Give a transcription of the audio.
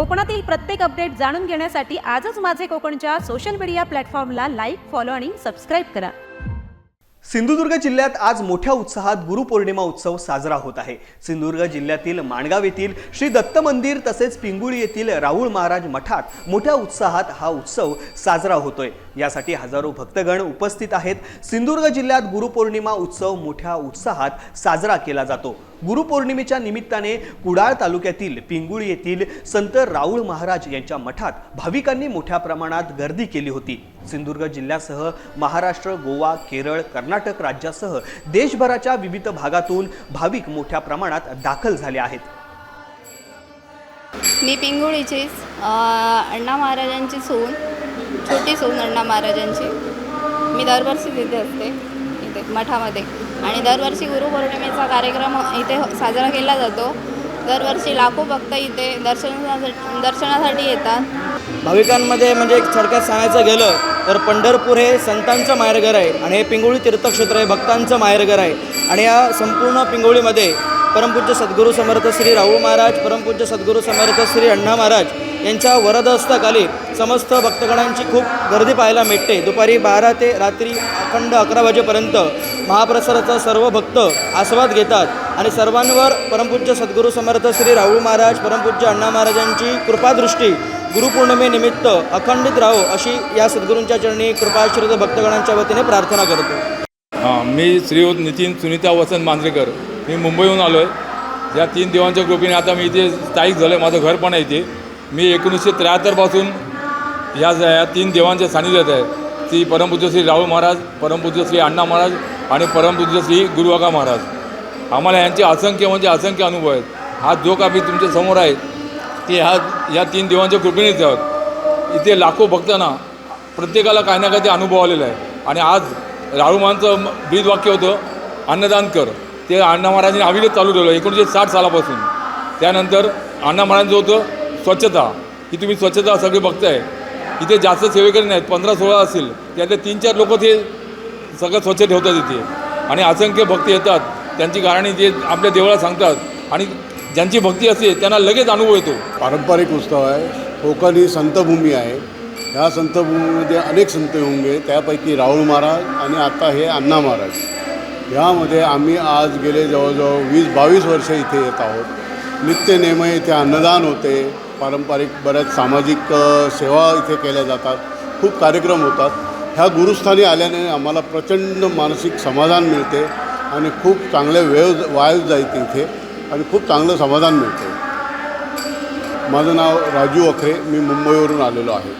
कोकणातील प्रत्येक अपडेट जाणून घेण्यासाठी आजच माझे कोकणच्या सोशल मीडिया प्लॅटफॉर्मला लाईक फॉलो आणि सबस्क्राईब करा. सिंधुदुर्ग जिल्ह्यात आज मोठ्या उत्साहात गुरुपौर्णिमा उत्सव साजरा होत आहे. सिंधुदुर्ग जिल्ह्यातील माणगाव येथील श्री दत्त मंदिर तसेच पिंगुळी येथील राहुळ महाराज मठात मोठ्या उत्साहात हा उत्सव साजरा होतोय. यासाठी हजारो भक्तगण उपस्थित आहेत. सिंधुदुर्ग जिल्ह्यात गुरुपौर्णिमा उत्सव मोठ्या उत्साहात साजरा केला जातो. गुरुपौर्णिमेच्या निमित्ताने कुडाळ तालुक्यातील पिंगुळी येथील संत राऊळ महाराज यांच्या मठात भाविकांनी मोठ्या प्रमाणात गर्दी केली होती. सिंधुदुर्ग जिल्ह्यासह महाराष्ट्र गोवा केरळ कर्नाटक राज्यासह देशभराच्या विविध भागातून भाविक मोठ्या प्रमाणात दाखल झाले आहेत. मी पिंगुळीचीच अण्णा महाराजांची सून छोटी सून अण्णा महाराजांची. मी दरवर्षी तिथे असते इथे मठामध्ये. आणि दरवर्षी गुरुपौर्णिमेचा कार्यक्रम इथे साजरा केला जातो. दरवर्षी लाखो भक्त इथे दर्शनासाठी दर्शनासाठी येतात. भाविकांमध्ये म्हणजे एक थोडक्यात सांगायचं गेलं तर पंढरपूर हे संतांचं माहेरघर आहे आणि हे पिंगोळी तीर्थक्षेत्र हे भक्तांचं माहेरघर आहे. आणि या संपूर्ण पिंगोळीमध्ये परमपूज्य सद्गुरू समर्थ श्री राहू महाराज परमपूज्य सद्गुरू समर्थ श्री अण्णा महाराज यांच्या वरदहस्ताखाली समस्त भक्तगणांची खूप गर्दी पाहायला मिळते. दुपारी बारा ते रात्री अखंड अकरा वाजेपर्यंत महाप्रसादाचा सर्व भक्त आस्वाद घेतात आणि सर्वांवर परमपूज्य सद्गुरू समर्थ श्री राहुल महाराज परमपूज्य अण्णा महाराजांची कृपादृष्टी गुरुपौर्णिमेनिमित्त अखंडित राहो अशी या सद्गुरूंच्या चरणी कृपाश्रित भक्तगणांच्या वतीने प्रार्थना करतो. हां मी श्रीयुत नितीन सुनीता वसंत मांजरेकर. मी मुंबईहून आलो आहे या तीन देवांच्या कृपेने आता मी इथे स्थायिक झालो आहे माझं घर पण आहे इथे. मी एकोणीसशे त्र्याहत्तरपासून या या तीन देवांच्या सानिध्यात आहे. श्री परमपूज्य श्री राहुल महाराज परमपूज्य श्री अण्णा महाराज आणि परमपूज्य श्री गुरुवाका महाराज. आम्हाला यांचे असंख्य म्हणजे असंख्य अनुभव आहेत. हा जो का मी तुमच्यासमोर आहे ते ह्या या तीन देवांच्या कृपेनेच आहोत इथे लाखो भक्तांना प्रत्येकाला काही ना काही अनुभव आलेला आहे. आणि आज राळूमांचं ब्रीद वाक्य होतं अन्नदान कर. ते अण्णा महाराजांनी अविरत चालू ठेवलं एकोणीसशे साठ सालापासून. त्यानंतर अण्णा महाराजांचं होतं स्वच्छता. ही तुम्ही स्वच्छता सगळी बघताय. इथे जास्त सेवेकरी नाहीत पंधरा सोळा असतील. त्यातले तीन चार लोक ते सगळं स्वच्छ ठेवतात इथे. आणि असंख्य भक्त येतात. त्यांची गाणी जे आपल्या देवळात सांगतात. आणि ज्यांची भक्ती असते त्यांना लगेच अनुभव येतो. पारंपरिक उत्सव आहे. कोकण ही संतभूमी आहे. ह्या संतभूमीमध्ये अनेक संत येऊन गेले. त्यापैकी राहुल महाराज आणि आता हे अण्णा महाराज. ह्यामध्ये आम्ही आज गेले जवळजवळ वीस बावीस वर्ष इथे येत आहोत. नित्य नेम इथे अन्नदान होते. पारंपरिक बऱ्याच सामाजिक सेवा इथे केल्या जातात. खूप कार्यक्रम होतात. ह्या गुरुस्थानी आल्याने आम्हाला प्रचंड मानसिक समाधान मिळते आणि खूप चांगले वेळ वायू जायते इथे आणि खूप चांगलं समाधान मिळते. माझं नाव राजू अखरे. मी मुंबईवरून आलेलो आहे.